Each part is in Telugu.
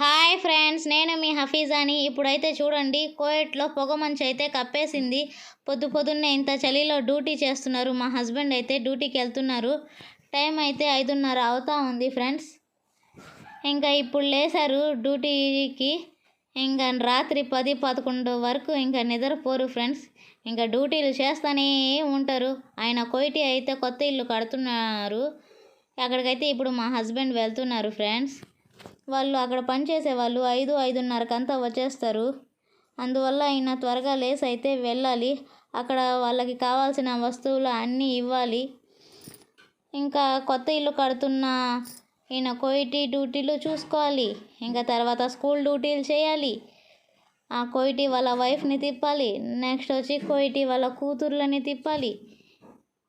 హాయ్ ఫ్రెండ్స్ నేను మీ హఫీజాని. ఇప్పుడైతే చూడండి కోయట్లో పొగ మంచి అయితే కప్పేసింది. పొద్దు పొద్దున్నే ఇంత చలిలో డ్యూటీ చేస్తున్నారు. మా హస్బెండ్ అయితే డ్యూటీకి వెళ్తున్నారు. టైం అయితే ఐదున్నర అవుతా ఉంది ఫ్రెండ్స్. ఇంకా ఇప్పుడు లేసారు డ్యూటీకి. ఇంకా రాత్రి పది పదకొండు వరకు ఇంకా నిద్రపోరు ఫ్రెండ్స్. ఇంకా డ్యూటీలు చేస్తూనే ఉంటారు. ఆయన కోయిటి అయితే కొత్త ఇల్లు కడుతున్నారు. అక్కడికైతే ఇప్పుడు మా హస్బెండ్ వెళ్తున్నారు ఫ్రెండ్స్. వాళ్ళు అక్కడ పనిచేసే వాళ్ళు ఐదు ఐదున్నరకంతా వచ్చేస్తారు. అందువల్ల ఆయన త్వరగా లేసి అయితే వెళ్ళాలి. అక్కడ వాళ్ళకి కావాల్సిన వస్తువులు అన్నీ ఇవ్వాలి. ఇంకా కొత్త ఇల్లు కడుతున్న ఈయన కోయిటీ డ్యూటీలు చూసుకోవాలి. ఇంకా తర్వాత స్కూల్ డ్యూటీలు చేయాలి. ఆ కోయిటి వాళ్ళ వైఫ్ని తిప్పాలి. నెక్స్ట్ వచ్చి కోయిటి వాళ్ళ కూతుర్లని తిప్పాలి.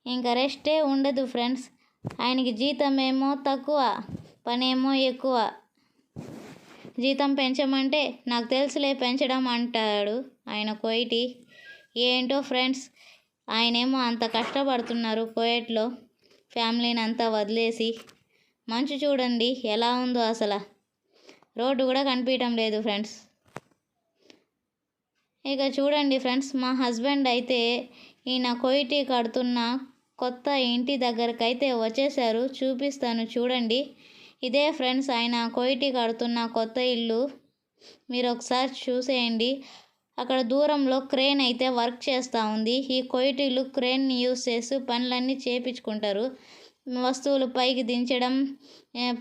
ఇంకా రెస్టే ఉండదు ఫ్రెండ్స్. ఆయనకి జీతం ఏమో తక్కువ పనేమో ఎక్కువ. జీతం పెంచమంటే నాకు తెలుసులే పెంచడం అంటాడు ఆయన కోయిటి. ఏంటో ఫ్రెండ్స్ ఆయనేమో అంత కష్టపడుతున్నారు కోయట్లో. ఫ్యామిలీని అంతా వదిలేసి. మంచు చూడండి ఎలా ఉందో అసలు. రోడ్డు కూడా కనిపించడం లేదు ఫ్రెండ్స్. ఇక చూడండి ఫ్రెండ్స్ మా హస్బెండ్ అయితే ఈయన కోయిటి కడుతున్న కొత్త ఇంటి దగ్గరకైతే వచ్చేసారు చూపిస్తాను చూడండి. ఇదే ఫ్రెండ్స్ ఆయన కోయిటి కడుతున్న కొత్త ఇల్లు. మీరు ఒకసారి చూసేయండి. అక్కడ దూరంలో క్రేన్ అయితే వర్క్ చేస్తూ ఉంది. ఈ కోయిటీలు క్రేన్ని యూస్ చేసి పనులన్నీ చేపించుకుంటారు. వస్తువులు పైకి దించడం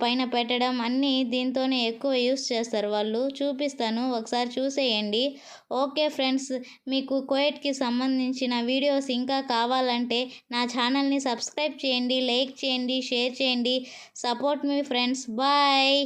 పైన పెట్టడం అన్నీ దీంతోనే ఎక్కువ యూస్ చేస్తారు వాళ్ళు. చూపిస్తాను ఒకసారి చూసేయండి. ఓకే ఫ్రెండ్స్ మీకు కోయట్కి సంబంధించిన వీడియోస్ ఇంకా కావాలంటే నా ఛానల్ని సబ్స్క్రైబ్ చేయండి లైక్ చేయండి షేర్ చేయండి. సపోర్ట్ మీ ఫ్రెండ్స్. బాయ్!